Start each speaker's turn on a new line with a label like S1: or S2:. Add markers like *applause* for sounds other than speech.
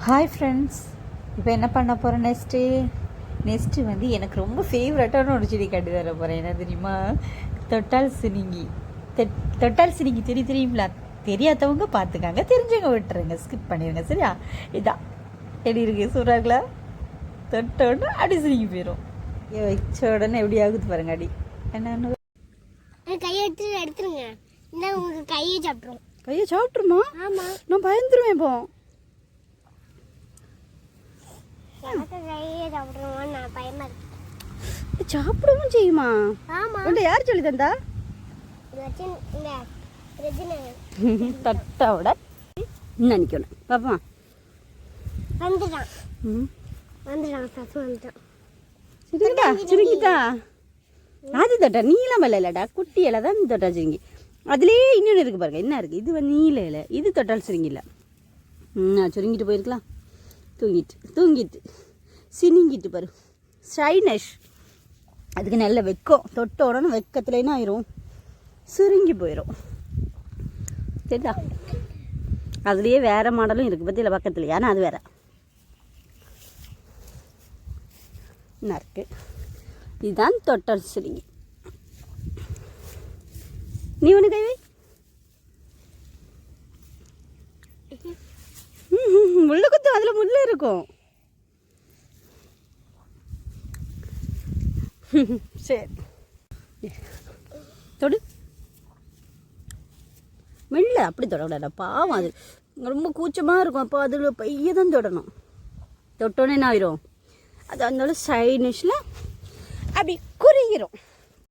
S1: Hi friends இப்போ என்ன பண்ண போகிறேன் நெக்ஸ்ட்டு நெக்ஸ்ட்டு வந்து எனக்கு ரொம்ப ஃபேவரட்டான ஒரு செடி கட்டி தர போகிறேன் என்ன தெரியுமா? தொட்டால் சினிங்கி. தெட்- தொட்டால் சினிங்கி தெரி தெரியுங்களா தெரியாதவங்க பார்த்துக்காங்க தெரிஞ்சவங்க விட்டுருங்க. ஸ்கிப் பண்ணிடுங்க சரியா? இதான் எப்படி இருக்கு? சூறாங்களா தொட்ட உடனே அடி சினிங்கி போயிடும் வச்ச உடனே எப்படி ஆகுது பாருங்க அடி. என்னன்னு
S2: என் கையை எடுத்து எடுத்துருங்க. இல்லை உங்களுக்கு கையை சாப்பிட்ரும்
S3: கையை சாப்பிட்ருமா
S2: ஆமாம்
S3: நான் பயந்துருவேன் இப்போ
S2: எனக்கு கையை சாப்பிட்ருவோம் நான் பயமா இருக்கு
S3: சாப்பிடவும் செய்யுமா? உன்ட்ட யார் சொல்லி தந்தா? இன்னும் நிற்கணும் பாப்பா
S2: வந்துட்டான். வந்துட்டான் சசு வந்துட்டான்.
S3: சிரிக்கிட்டா சிரிக்கிட்டா அது தொட்டா நீளம் இல்லைடா குட்டி இலை தான் தொட்டா சிரிங்கி. அதுலேயே இன்னொன்று இருக்குது பாருங்க. என்ன இருக்குது இது வந்து நீல இலை. இது தொட்டால் சிரிங்கில்ல சுருங்கிட்டு போயிருக்கலாம். தூங்கிட்டு தூங்கிட்டு சினிங்கிட்டு பாரு. ஷைனஷ் அதுக்கு நல்ல வெக்கம். தொட்ட உடனே வெக்கத்துலன்னா ஆயிரும். சுருங்கி போயிடும் சரிதா அதுலேயே வேறு மாடலும் இருக்குது பற்றியில் பக்கத்தில் ஆனால் அது வேற. என்ன இருக்கு? இதுதான் தொட்டம் சிறுங்கி நீ ஒன்று கை முள்ளு குத்து அதில் முள்ளு இருக்கும். *laughs* சரி. தொடு. மெல்ல அப்படி தொடக்கூடாது பாவம் அது. ரொம்ப கூச்சமாக இருக்கும். அப்போ அதில் பைய தான் தொடணும். தொட்டோன்னே என்ன ஆயிரும்? அது அதனால சைனிஷில் அப்படி குறுகிரும்.